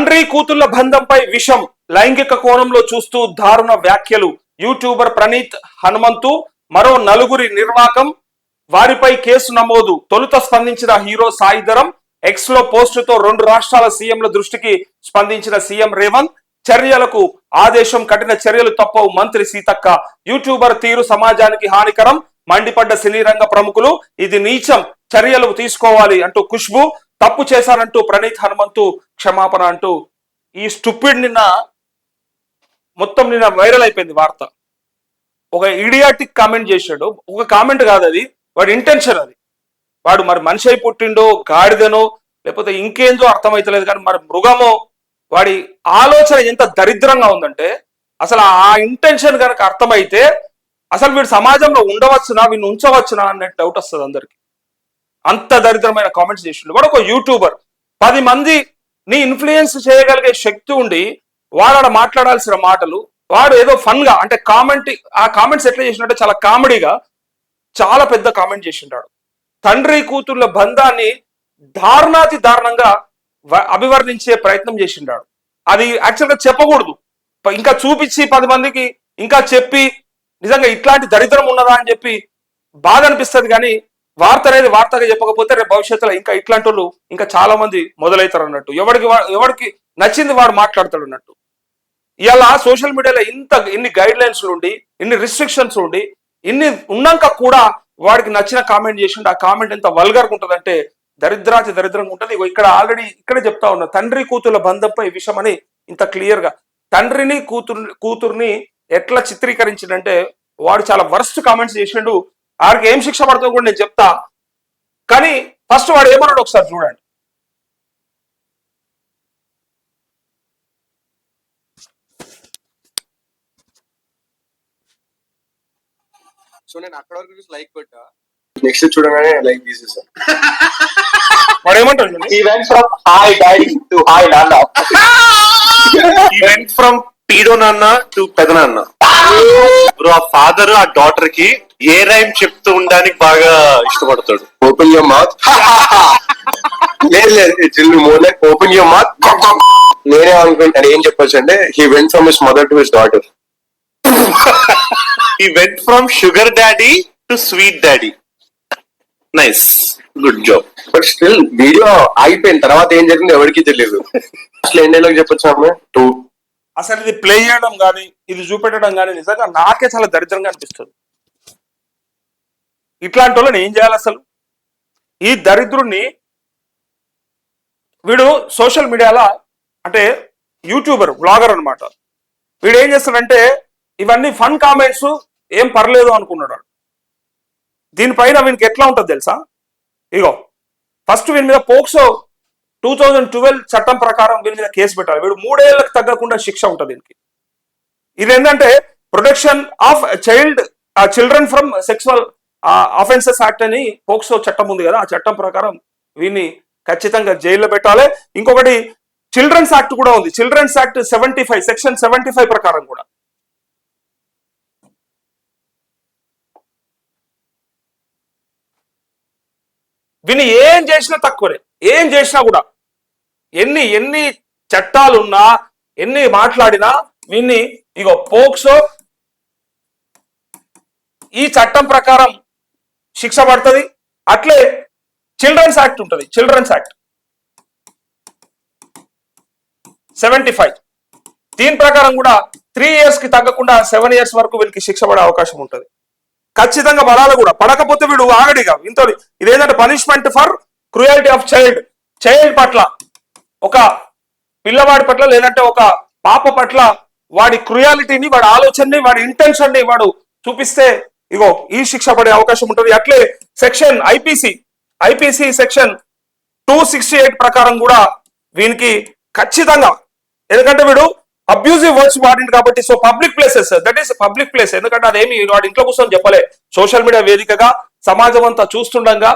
తండ్రి కూతుళ్ళ బంధంపై విషం లైంగిక కోణంలో చూస్తూ దారుణ వ్యాఖ్యలు. యూట్యూబర్ ప్రణీత్ హనుమంతు మరో నలుగురి నిర్వాకం. వారిపై కేసు నమోదు. తొలుత స్పందించిన హీరో సాయిధరం ఎక్స్లో పోస్టుతో రెండు రాష్ట్రాల సీఎంల దృష్టికి స్పందించిన సీఎం రేవంత్. చర్యలకు ఆదేశం కఠిన చర్యలు తప్పవు మంత్రి సీతక్క. యూట్యూబర్ తీరు సమాజానికి హానికరం. మండిపడ్డ సినీ రంగ ప్రముఖులు ఇది నీచం. చర్యలు తీసుకోవాలి అంటూ ఖుష్బు. తప్పు చేశానంటూ ప్రణీత్ హనుమంతు క్షమాపణ అంటూ ఈ స్టూపిడ్ నిన్న మొత్తం నిన్న వైరల్ అయిపోయింది వార్త. ఒక ఇడియాటిక్ కామెంట్ చేశాడు. ఒక కామెంట్ కాదు అది. వాడి ఇంటెన్షన్ అది. వాడు మరి మనిషి అయి పుట్టిండో గాడిదనో లేకపోతే ఇంకేందో అర్థమైతలేదు కానీ మరి మృగమో వాడి ఆలోచన ఎంత దరిద్రంగా ఉందంటే అసలు ఆ ఇంటెన్షన్ కనుక అర్థమైతే అసలు వీడు సమాజంలో ఉండవచ్చునా వీడిని ఉంచవచ్చునా అనే డౌట్ వస్తుంది అందరికి. అంత దరిద్రమైన కామెంట్స్ చేసిండు. వాడు ఒక యూట్యూబర్ పది మంది నీ ఇన్ఫ్లుయెన్స్ చేయగలిగే శక్తి ఉండి వాడు ఆడ మాట్లాడాల్సిన మాటలు వాడు ఏదో ఫన్గా అంటే కామెంట్ ఆ కామెంట్స్ ఎట్లా చేసినట్టే చాలా కామెడీగా చాలా పెద్ద కామెంట్ చేసింటాడు తండ్రి కూతుర్ల బంధాన్ని దారుణాతి దారుణంగా అభివర్ణించే ప్రయత్నం చేసిండాడు. అది యాక్చువల్గా చెప్పకూడదు. ఇంకా చూపించి పది మందికి ఇంకా చెప్పి నిజంగా ఇట్లాంటి దరిద్రం ఉన్నదా అని చెప్పి బాధ అనిపిస్తుంది కానీ వార్త అనేది వార్తగా చెప్పకపోతే రేపు భవిష్యత్తులో ఇంకా ఇట్లాంటి వాళ్ళు ఇంకా చాలా మంది మొదలవుతారు అన్నట్టు. ఎవరికి ఎవరికి నచ్చింది వాడు మాట్లాడతాడు అన్నట్టు. ఇలా సోషల్ మీడియాలో ఇంత ఇన్ని గైడ్ లైన్స్ ఉండి ఇన్ని రిస్ట్రిక్షన్స్ ఉండి ఇన్ని ఉన్నాక కూడా వాడికి నచ్చిన కామెంట్ చేసిండు. ఆ కామెంట్ ఎంత వల్గర్గా ఉంటుందంటే దరిద్రాతి దరిద్రంగా ఉంటుంది. ఇక్కడ ఆల్రెడీ ఇక్కడే చెప్తా ఉన్నా తండ్రి కూతుర్ల బంధంపై విషయం అని ఇంత క్లియర్గా తండ్రిని కూతురు కూతుర్ని ఎట్లా చిత్రీకరించిందంటే వాడు చాలా వరస్ట్ కామెంట్స్ చేసిండు. వాడికి ఏం శిక్ష పడుతుందో కూడా నేను చెప్తా కానీ ఫస్ట్ వాడు ఏమన్నాడు ఒకసారి చూడండి సో నేను అక్కడ వరకు చూసి లైక్ కొట్టా నెక్స్ట్ చూడగానే లైక్ తీసేసాను వాడు ఏమంటాడు. He went from hi daddy to hi nana. He went from pedo నాన్న టు పెదనాన్న బ్రో ఆ ఫాదర్ ఆ డాటర్కి ఏ రైమ్ చెప్తూ ఉండడానికి బాగా ఇష్టపడతాడు? ఓపెన్ యువర్ మౌత్ లేదు లేదు it will more like open your mouth నేనే అనుకుంటాను ఏం చెప్పొచ్చు అంటే he went from his mother to his daughter he went from sugar daddy to sweet daddy nice good job but still video అయిపోయిన తర్వాత ఏం జరిగింది ఎవరికి తెలియదు. అసలు ఎన్ని డైలాగ్ చెప్పొచ్చు ఆమె టూ అసలు ఇది ప్లే చేయడం కానీ ఇది చూపెట్టడం కానీ నిజంగా నాకే చాలా దరిద్రంగా అనిపిస్తుంది. ఇట్లాంటి వాళ్ళని ఏం చేయాలి అసలు? ఈ దరిద్రుణ్ణి వీడు సోషల్ మీడియాలో అంటే యూట్యూబర్ బ్లాగర్ అన్నమాట. వీడు ఏం చేస్తాడంటే ఇవన్నీ ఫన్ కామెంట్స్ ఏం పర్లేదు అనుకున్నాడు. దీనిపైన వీనికి ఎట్లా ఉంటుంది తెలుసా? ఇగో ఫస్ట్ వీని మీద పోక్సో టూ థౌజండ్ ట్వెల్వ్ చట్టం ప్రకారం వీరి మీద కేసు పెట్టాలి. వీడు మూడేళ్ళకు తగ్గకుండా శిక్ష ఉంటుంది దీనికి ఇది ఏంటంటే protection of child children from sexual offences act అని పోక్సో చట్టం ఉంది కదా. ఆ చట్టం ప్రకారం వీరిని ఖచ్చితంగా జైల్లో పెట్టాలి. ఇంకొకటి చిల్డ్రన్స్ యాక్ట్ కూడా ఉంది. Children's act seventy five section seventy five ప్రకారం కూడా. వీని ఏం చేసినా తక్కువనే. ఏం చేసినా కూడా ఎన్ని ఎన్ని చట్టాలున్నా ఎన్ని మాట్లాడినా వీన్ని ఇగో పోక్సో ఈ చట్టం ప్రకారం శిక్ష పడుతుంది. అట్లే చిల్డ్రన్స్ యాక్ట్ ఉంటుంది. Children's act. Seventy five. దీని ప్రకారం కూడా త్రీ ఇయర్స్కి తగ్గకుండా సెవెన్ ఇయర్స్ వరకు వీళ్ళకి శిక్ష పడే అవకాశం ఉంటుంది. ఖచ్చితంగా పడాలి కూడా. పడకపోతే వీడు ఆగడిగా ఇంత ఇదేంటంటే punishment for cruelty of child child పట్ల ఒక పిల్లవాడి పట్ల లేదంటే ఒక పాప పట్ల వాడి క్రుయాలిటీని వాడి ఆలోచనని వాడి ఇంటెన్షన్ని వాడు చూపిస్తే ఇగో ఈ శిక్ష పడే అవకాశం ఉంటుంది. అట్లే section IPC IPC section two sixty eight ప్రకారం కూడా వీనికి ఖచ్చితంగా ఎందుకంటే వీడు అబ్యూజివ్ వర్డ్స్ వాడింది కాబట్టి so public places that is public place ఎందుకంటే అదేమి వాడి ఇంట్లో కూర్చొని చెప్పలే. సోషల్ మీడియా వేదికగా సమాజం అంతా చూస్తుండగా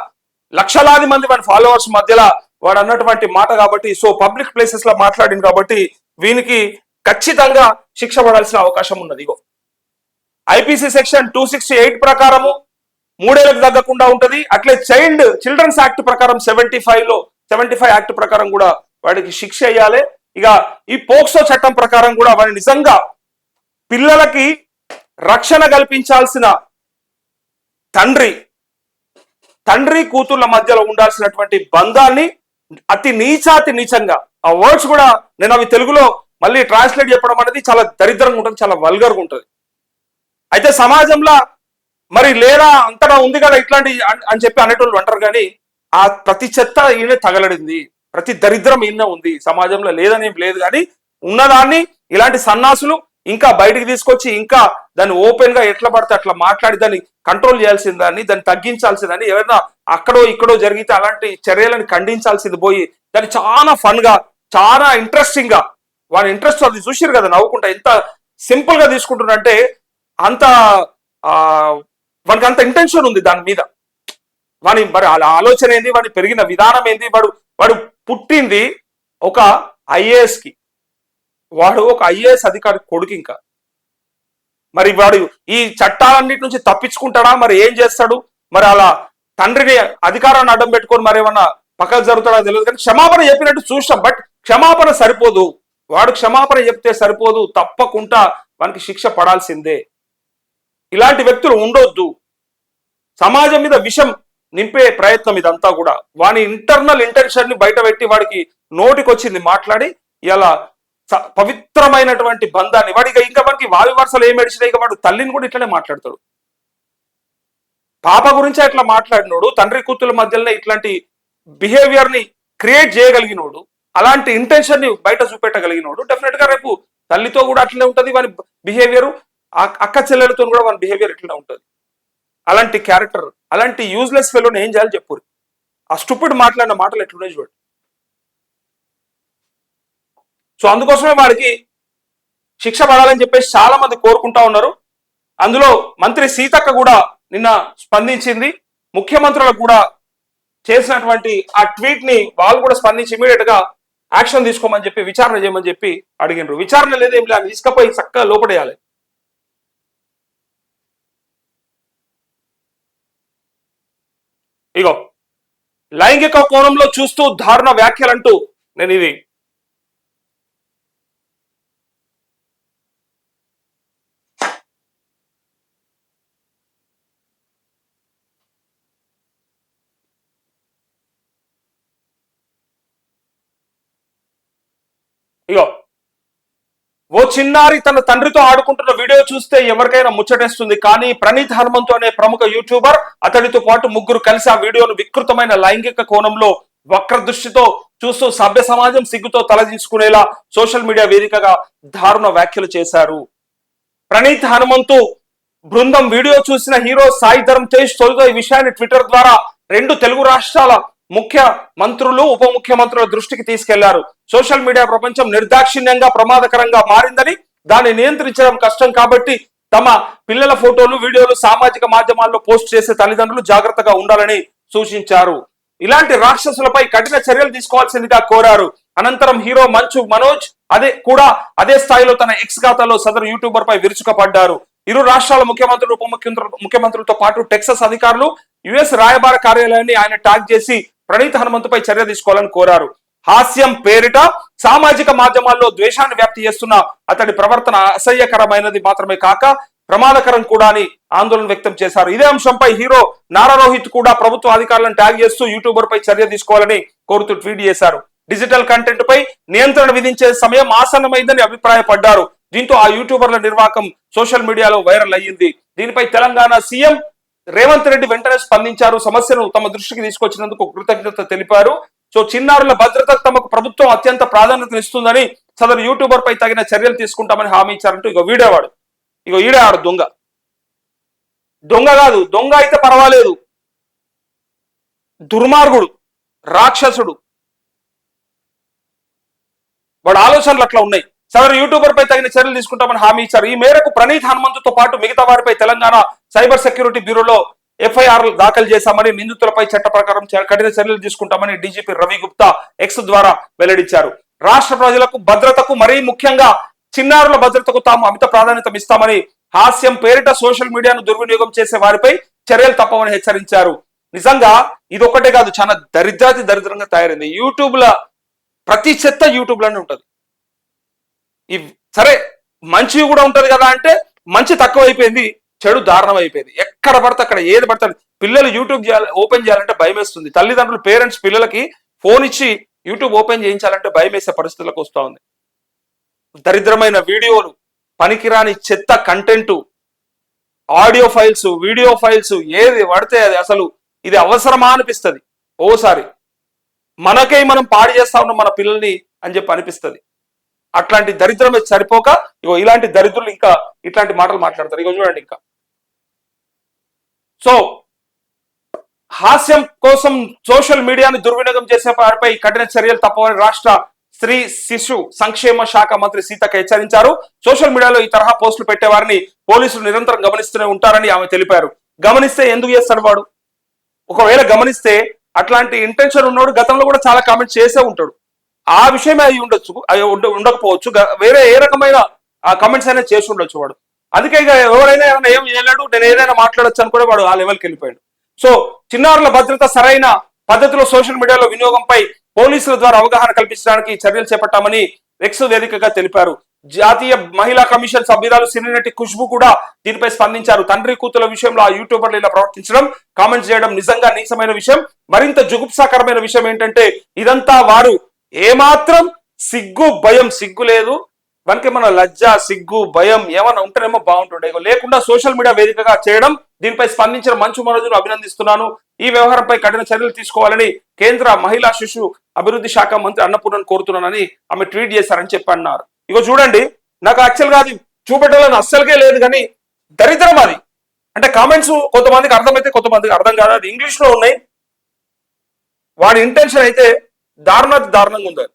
లక్షలాది మంది వాడి ఫాలోవర్స్ మధ్యలో వాడు అన్నటువంటి మాట కాబట్టి సో పబ్లిక్ ప్లేసెస్లో మాట్లాడింది కాబట్టి వీనికి ఖచ్చితంగా శిక్ష పడాల్సిన అవకాశం ఉన్నది. ఇగో IPC section two sixty eight ప్రకారము మూడేళ్ళకు తగ్గకుండా ఉంటది. అట్లే చైల్డ్ చిల్డ్రన్స్ యాక్ట్ ప్రకారం సెవెంటీ ఫైవ్లో సెవెంటీ ఫైవ్ యాక్ట్ ప్రకారం కూడా వాడికి శిక్ష అయ్యాలి ఇక ఈ పోక్సో చట్టం ప్రకారం కూడా వాడిని నిజంగా పిల్లలకి రక్షణ కల్పించాల్సిన తండ్రి తండ్రి కూతుర్ల మధ్యలో ఉండాల్సినటువంటి బంధాన్ని అతి నీచాతి నీచంగా ఆ వర్డ్స్ కూడా నేను అవి తెలుగులో మళ్ళీ ట్రాన్స్లేట్ చెప్పడం అనేది చాలా దరిద్రంగా ఉంటుంది చాలా వల్గర్గా ఉంటుంది. అయితే సమాజంలో మరి లేదా అంతటా ఉంది కదా ఇట్లాంటి అని చెప్పి అనేటోళ్ళు అంటారు కానీ ఆ ప్రతి చెత్త ఈయన తగలడింది ప్రతి దరిద్రం ఈయన ఉంది. సమాజంలో లేదని లేదు కానీ ఉన్నదాన్ని ఇలాంటి సన్నాసులు ఇంకా బయటికి తీసుకొచ్చి ఇంకా దాన్ని ఓపెన్గా ఎట్లా పడితే అట్లా మాట్లాడి దాన్ని కంట్రోల్ చేయాల్సిందని దాన్ని తగ్గించాల్సిందని ఎవరైనా అక్కడో ఇక్కడో జరిగితే అలాంటి చర్యలను ఖండించాల్సింది పోయి దాన్ని చాలా ఫన్గా చాలా ఇంట్రెస్టింగ్గా వాడి ఇంట్రెస్ట్ అది చూసిరు కదా నవ్వుకుంటా ఎంత సింపుల్గా తీసుకుంటున్నంటే అంత ఆ వానికి అంత ఇంటెన్షన్ ఉంది దాని మీద. వాని మరి ఆలోచన ఏంది? వాడి పెరిగిన విధానం ఏంది? వాడు వాడు పుట్టింది ఒక ఐఏఎస్కి. వాడు ఒక ఐఏఎస్ అధికారి కొడుకు ఇంకా. మరి వాడు ఈ చట్టాలన్నిటి నుంచి తప్పించుకుంటాడా? మరి ఏం చేస్తాడు? మరి అలా తండ్రిని అధికారాన్ని అడ్డం పెట్టుకొని మరి ఏమన్నా పక్కకు జరుగుతాడో తెలియదు కానీ క్షమాపణ చెప్పినట్టు చూసాం బట్ క్షమాపణ సరిపోదు. వాడు క్షమాపణ చెప్తే సరిపోదు. తప్పకుండా వానికి శిక్ష పడాల్సిందే. ఇలాంటి వ్యక్తులు ఉండొద్దు. సమాజం మీద విషం నింపే ప్రయత్నం ఇదంతా కూడా. వాని ఇంటర్నల్ ఇంటెన్షన్ని బయట పెట్టి వాడికి నోటికొచ్చింది మాట్లాడి ఇలా పవిత్రమైనటువంటి బంధాన్ని. వాడికి ఇంకా మనకి వావి వరుసలు ఏం ఏడిచినా ఇక వాడు తల్లిని కూడా ఇట్లనే మాట్లాడతాడు. పాప గురించి అట్లా మాట్లాడినోడు తండ్రి కూతుల మధ్యలోనే ఇట్లాంటి బిహేవియర్ని క్రియేట్ చేయగలిగినోడు అలాంటి ఇంటెన్షన్ని బయట చూపెట్టగలిగినోడు డెఫినెట్గా రేపు తల్లితో కూడా అట్లనే ఉంటుంది వాని బిహేవియర్ అక్క చెల్లెలతో కూడా వాని బిహేవియర్ ఇట్లనే ఉంటది. అలాంటి క్యారెక్టర్ అలాంటి యూజ్లెస్ ఫెలోని ఏం చేయాలి చెప్పు. ఆ స్టూపిడ్ మాట్లాడిన మాటలు ఎట్లున్నాయి చూడండి సో అందుకోసమే వాడికి శిక్ష పడాలని చెప్పేసి చాలా మంది కోరుకుంటా ఉన్నారు. అందులో మంత్రి సీతక్క కూడా నిన్న స్పందించింది. ముఖ్యమంత్రులకు కూడా చేసినటువంటి ఆ ట్వీట్ని వాళ్ళు కూడా స్పందించి ఇమీడియట్గా యాక్షన్ తీసుకోమని చెప్పి విచారణ చేయమని చెప్పి అడిగినారు. విచారణ లేదు ఏం లేదు తీసుకపోయి చక్కగా లోపడేయాలి. ఇగో లైంగిక కోణంలో చూస్తూ దారుణ వ్యాఖ్యలంటూ నేను ఇది ఇగో ఓ చిన్నారి తన తండ్రితో ఆడుకుంటున్న వీడియో చూస్తే ఎవరికైనా ముచ్చటేస్తుంది. కానీ ప్రణీత్ హనుమంతు అనే ప్రముఖ యూట్యూబర్ అతడితో పాటు ముగ్గురు కలిసి ఆ వీడియోను వికృతమైన లైంగిక కోణంలో వక్ర దృష్టితో చూస్తూ సభ్య సమాజం సిగ్గుతో తలదించుకునేలా సోషల్ మీడియా వేదికగా దారుణ వ్యాఖ్యలు చేశారు. ప్రణీత్ హనుమంతు బృందం వీడియో చూసిన హీరో సాయి ధరమ్ తేజ్ తొలుతో ఈ విషయాన్ని ట్విట్టర్ ద్వారా రెండు తెలుగు రాష్ట్రాల ముఖ్య మంత్రులు ఉప ముఖ్యమంత్రుల దృష్టికి తీసుకెళ్ళారు. సోషల్ మీడియా ప్రపంచం నిర్దాక్షిణ్యంగా ప్రమాదకరంగా మారిందని దాన్ని నియంత్రించడం కష్టం కాబట్టి తమ పిల్లల ఫోటోలు వీడియోలు సామాజిక మాధ్యమాల్లో పోస్ట్ చేసే తల్లిదండ్రులు జాగ్రత్తగా ఉండాలని సూచించారు. ఇలాంటి రాక్షసులపై కఠిన చర్యలు తీసుకోవాల్సిందిగా కోరారు. అనంతరం హీరో మంచు మనోజ్ అదే కూడా అదే స్థాయిలో తన ఎక్స్ ఖాతాలో సదరు యూట్యూబర్ పై విరుచుకపడ్డారు. ఇరు రాష్ట్రాల ముఖ్యమంత్రులు ఉప ముఖ్యమంత్రులతో పాటు టెక్సస్ అధికారులు యుఎస్ రాయబార కార్యాలయాన్ని ఆయన ట్యాగ్ చేసి ప్రణీత్ హనుమంతుపై చర్య తీసుకోవాలని కోరారు. హాస్యం పేరిట సామాజిక మాధ్యమాల్లో ద్వేషాన్ని వ్యాప్తి చేస్తున్న అతడి ప్రవర్తన అసహ్యకరమైనది మాత్రమే కాక ప్రమాదకరం కూడా అని ఆందోళన వ్యక్తం చేశారు. ఇదే అంశంపై హీరో నారా రోహిత్ కూడా ప్రభుత్వ అధికారులను ట్యాగ్ చేస్తూ యూట్యూబర్ పై చర్య తీసుకోవాలని కోరుతూ ట్వీట్ చేశారు. డిజిటల్ కంటెంట్ పై నియంత్రణ విధించే సమయం ఆసన్నమైందని అభిప్రాయపడ్డారు. దీంతో ఆ యూట్యూబర్ల నిర్వాహకం సోషల్ మీడియాలో వైరల్ అయ్యింది. దీనిపై తెలంగాణ సీఎం రేవంత్ రెడ్డి వెంటనే స్పందించారు. సమస్యను తమ దృష్టికి తీసుకొచ్చినందుకు కృతజ్ఞత తెలిపారు. సో చిన్నారుల భద్రతకు తమకు ప్రభుత్వం అత్యంత ప్రాధాన్యతనిస్తుందని సదరు యూట్యూబర్ పై తగిన చర్యలు తీసుకుంటామని హామీ ఇచ్చారంటూ ఇక వీడేవాడు ఇక ఈడేవాడు దొంగ. దొంగ కాదు దొంగ అయితే పర్వాలేదు. దుర్మార్గుడు రాక్షసుడు. వాడు ఆలోచనలు అట్లా ఉన్నాయి. సదరు యూట్యూబర్ పై తగిన చర్యలు తీసుకుంటామని హామీ ఇచ్చారు. ఈ మేరకు ప్రణీత్ హనుమంతుతో పాటు మిగతా వారిపై తెలంగాణ సైబర్ సెక్యూరిటీ బ్యూరోలో ఎఫ్ఐఆర్ దాఖలు చేశామని నిందితులపై చట్ట ప్రకారం కఠిన చర్యలు తీసుకుంటామని డీజీపీ రవి గుప్తా ఎక్స్ ద్వారా వెల్లడించారు. రాష్ట్ర ప్రజలకు భద్రతకు మరీ ముఖ్యంగా చిన్నారుల భద్రతకు తాము అమిత ప్రాధాన్యత ఇస్తామని హాస్యం పేరిట సోషల్ మీడియాను దుర్వినియోగం చేసే వారిపై చర్యలు తప్పవని హెచ్చరించారు. నిజంగా ఇది కాదు చాలా దరిద్రాతి దరిద్రంగా తయారైంది. యూట్యూబ్ ల ప్రతి చెత్త యూట్యూబ్లోనే ఉంటది. ఈ సరే మంచి కూడా ఉంటది కదా అంటే మంచి తక్కువ అయిపోయింది చెడు దారుణం అయిపోయింది ఎక్కడ పడితే అక్కడ ఏది పడితే పిల్లలు యూట్యూబ్ చేయాలి ఓపెన్ చేయాలంటే భయం వేస్తుంది తల్లిదండ్రులు పేరెంట్స్ పిల్లలకి ఫోన్ ఇచ్చి యూట్యూబ్ ఓపెన్ చేయించాలంటే భయం వేసే పరిస్థితులకు వస్తూ ఉంది. దరిద్రమైన వీడియోలు పనికిరాని చెత్త content audio files video files ఏది పడితే అది అసలు ఇది అవసరమా అనిపిస్తుంది. ఓసారి మనకై మనం పాడు చేస్తా ఉన్నాం మన పిల్లల్ని అని చెప్పి అనిపిస్తుంది. అట్లాంటి దరిద్రమే సరిపోక ఇగో ఇలాంటి దరిద్రులు ఇంకా ఇట్లాంటి మాటలు మాట్లాడతారు. ఇగో చూడండి ఇంకా. సో హాస్యం కోసం సోషల్ మీడియాను దుర్వినియోగం చేసే వారిపై కఠిన చర్యలు తప్పవని రాష్ట్ర స్త్రీ శిశు సంక్షేమ శాఖ మంత్రి సీతక్క హెచ్చరించారు. సోషల్ మీడియాలో ఈ తరహా పోస్టులు పెట్టే వారిని పోలీసులు నిరంతరం గమనిస్తూనే ఉంటారని ఆమె తెలిపారు. గమనిస్తే ఎందుకు చేస్తాడు వాడు? ఒకవేళ గమనిస్తే అట్లాంటి ఇంటెన్షన్ ఉన్నాడు గతంలో కూడా చాలా కామెంట్స్ చేసే ఉంటాడు. ఆ విషయమే అయి ఉండొచ్చు ఉండ- ఉండకపోవచ్చు. వేరే ఏ రకమైన ఆ కమెంట్స్ అయినా చేసి ఉండొచ్చు వాడు. అందుకే ఇక ఎవరైనా ఏమైనా ఏం చేయలేడు నేను ఏదైనా మాట్లాడొచ్చు కూడా వాడు ఆ లెవెల్కి వెళ్ళిపోయాడు. సో చిన్నారుల భద్రత సరైన పద్ధతిలో సోషల్ మీడియాలో వినియోగంపై పోలీసుల ద్వారా అవగాహన కల్పించడానికి చర్యలు చేపట్టామని రెక్స్ వేదికగా తెలిపారు. జాతీయ మహిళా కమిషన్ సభ్యురాలు సినీనటి ఖుష్బు కూడా దీనిపై స్పందించారు. తండ్రి కూతుల విషయంలో ఆ యూట్యూబర్లు ఇలా ప్రవర్తించడం కామెంట్స్ చేయడం నిజంగా నీచమైన విషయం. మరింత జుగుప్సాకరమైన విషయం ఏంటంటే ఇదంతా వారు ఏమాత్రం సిగ్గు భయం సిగ్గు లేదు. మనకి మన లజ్జ సిగ్గు భయం ఏమన్నా ఉంటేనేమో బాగుంటుండే. లేకుండా సోషల్ మీడియా వేదికగా చేయడం దీనిపై స్పందించిన మంచు మనోజును అభినందిస్తున్నాను. ఈ వ్యవహారంపై కఠిన చర్యలు తీసుకోవాలని కేంద్ర మహిళా శిశు అభివృద్ధి శాఖ మంత్రి అన్నపూర్ణను కోరుతున్నానని ఆమె ట్వీట్ చేశారని చెప్పి అన్నారు ఇగో చూడండి నాకు యాక్చువల్గా అది చూపెట్టాలని అస్సలకే లేదు కానీ దరిద్రం అది. అంటే కామెంట్స్ కొంతమందికి అర్థమైతే కొంతమందికి అర్థం కాదు. అది ఇంగ్లీష్లో ఉన్నాయి. వాడి ఇంటెన్షన్ అయితే దారుణాతి దారుణంగా ఉంది అది.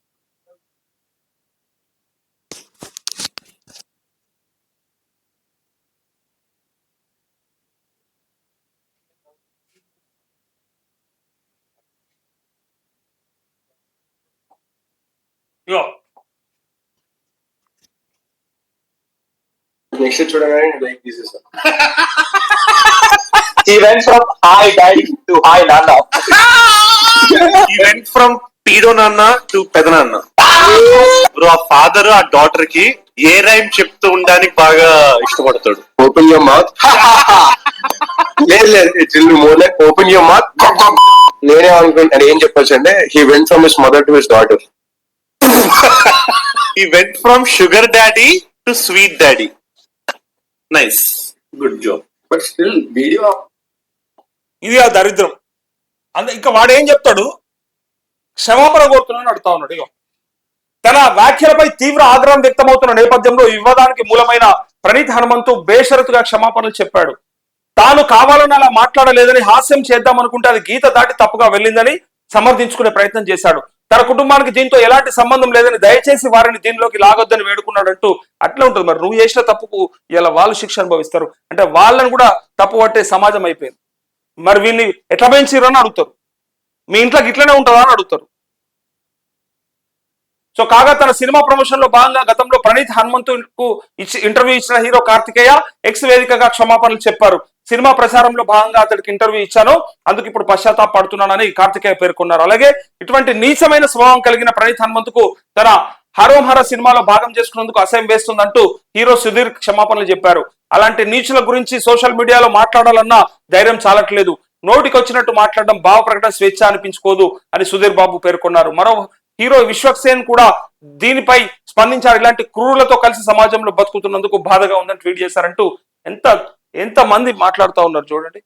ఇగో నెక్స్ట్ చూడగానే లైక్ తీసేస్తాను He went from hi daddy to hi nana. He went from pedo నాన్న టు పెదనాన్న. బ్రో ఆ ఫాదర్ ఆ డాటర్కి ఏ రైమ్ చెప్తూ ఉండడానికి బాగా ఇష్టపడతాడు? ఓపెన్ యువర్ మౌత్ లేదు లేదు it's more like open your mouth నేనే అనుకుంటాను ఏం చెప్పొచ్చు అంటే he went from his mother to his daughter he went from sugar daddy to sweet daddy nice good job but still video ఇది ఆ దరిద్రం అంద ఇంకా వాడు ఏం చెప్తాడు? క్షమాపణ కోరుతున్నాను అడుగుతా ఉన్నాడు. ఇగో. తన వ్యాఖ్యలపై తీవ్ర ఆగ్రహం వ్యక్తమవుతున్న నేపథ్యంలో వివాదానికి మూలమైన ప్రణీత్ హనుమంతు బేషరతుగా క్షమాపణలు చెప్పాడు. తాను కావాలని అలా మాట్లాడలేదని హాస్యం చేద్దాం అనుకుంటే అది గీత దాటి తప్పుగా వెళ్ళిందని సమర్థించుకునే ప్రయత్నం చేశాడు. తన కుటుంబానికి దీంతో ఎలాంటి సంబంధం లేదని దయచేసి వారిని దీనిలోకి లాగొద్దని వేడుకున్నాడంటూ అట్లా ఉంటుంది. మరి నువ్వు చేసిన తప్పుకు ఇలా వాళ్ళు శిక్ష అనుభవిస్తారు. అంటే వాళ్ళని కూడా తప్పు పట్టే సమాజం అయిపోయింది. మరి వీళ్ళని ఎట్లా పెంచిరని అని అడుగుతారు. మీ ఇంట్లోకి ఇట్లనే ఉంటుందా అని అడుగుతారు. సో కాగా తన సినిమా ప్రమోషన్లో భాగంగా గతంలో ప్రణీత్ హనుమంతుకు ఇచ్చి ఇంటర్వ్యూ ఇచ్చిన హీరో కార్తికేయ ఎక్స్ వేదికగా క్షమాపణలు చెప్పారు. సినిమా ప్రచారంలో భాగంగా అతడికి ఇంటర్వ్యూ ఇచ్చాను. అందుకు ఇప్పుడు పశ్చాత్తాప పడుతున్నానని కార్తికేయ పేర్కొన్నారు. అలాగే ఇటువంటి నీచమైన స్వభావం కలిగిన ప్రణీత్ హనుమంతుకు తన హరోం హర సినిమాలో భాగం చేసుకున్నందుకు అసహ్యం వేస్తుందంటూ హీరో సుధీర్ క్షమాపణలు చెప్పారు. అలాంటి నీచుల గురించి సోషల్ మీడియాలో మాట్లాడాలన్నా ధైర్యం చాలట్లేదు. నోటికి వచ్చినట్టు మాట్లాడడం భావ ప్రకటన స్వేచ్ఛ అనిపించుకోదు అని సుధీర్ బాబు పేర్కొన్నారు. మరో హీరో విశ్వక్సేన్ కూడా దీనిపై స్పందించారు. ఇలాంటి క్రూరులతో కలిసి సమాజంలో బతుకుతున్నందుకు బాధగా ఉందని ట్వీట్ చేశారంటూ ఎంత ఎంత మంది మాట్లాడుతూ ఉన్నారు చూడండి.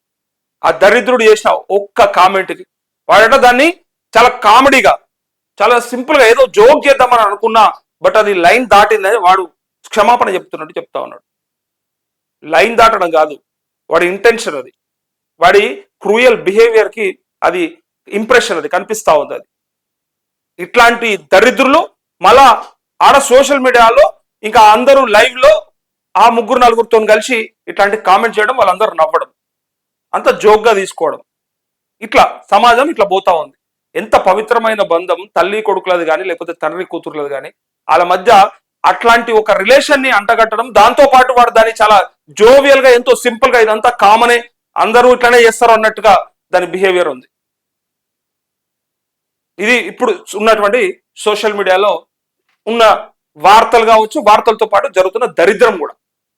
ఆ దరిద్రుడు చేసిన ఒక్క కామెంట్కి వాడట దాన్ని చాలా కామెడీగా చాలా సింపుల్గా ఏదో జోక్ చేద్దామని అనుకున్నా బట్ అది లైన్ దాటిందని వాడు క్షమాపణ చెప్తున్నట్టు చెప్తా ఉన్నాడు. లైన్ దాటడం కాదు. వాడి ఇంటెన్షన్ అది. వాడి క్రూయల్ బిహేవియర్కి అది ఇంప్రెషన్ అది కనిపిస్తా ఉంది అది. ఇట్లాంటి దరిద్రులు మళ్ళా ఆడ సోషల్ మీడియాలో ఇంకా అందరూ లైవ్లో ఆ ముగ్గురు నలుగురితో కలిసి ఇట్లాంటి కామెంట్ చేయడం వాళ్ళందరూ నవ్వడం అంత జోక్గా తీసుకోవడం. ఇట్లా సమాజం ఇట్లా పోతా ఉంది. ఎంత పవిత్రమైన బంధం తల్లి కొడుకులది కానీ లేకపోతే తండ్రి కూతురులది కానీ వాళ్ళ మధ్య అట్లాంటి ఒక రిలేషన్ని అంటగట్టడం దాంతో పాటు వాడు దాన్ని చాలా జోవియల్గా ఎంతో సింపుల్గా ఇదంతా కామనే అందరూ ఇట్లానే చేస్తారు అన్నట్టుగా దాని బిహేవియర్ ఉంది. ఇది ఇప్పుడు ఉన్నటువంటి సోషల్ మీడియాలో ఉన్న వార్తలు కావచ్చు వార్తలతో పాటు జరుగుతున్న దరిద్రం కూడా.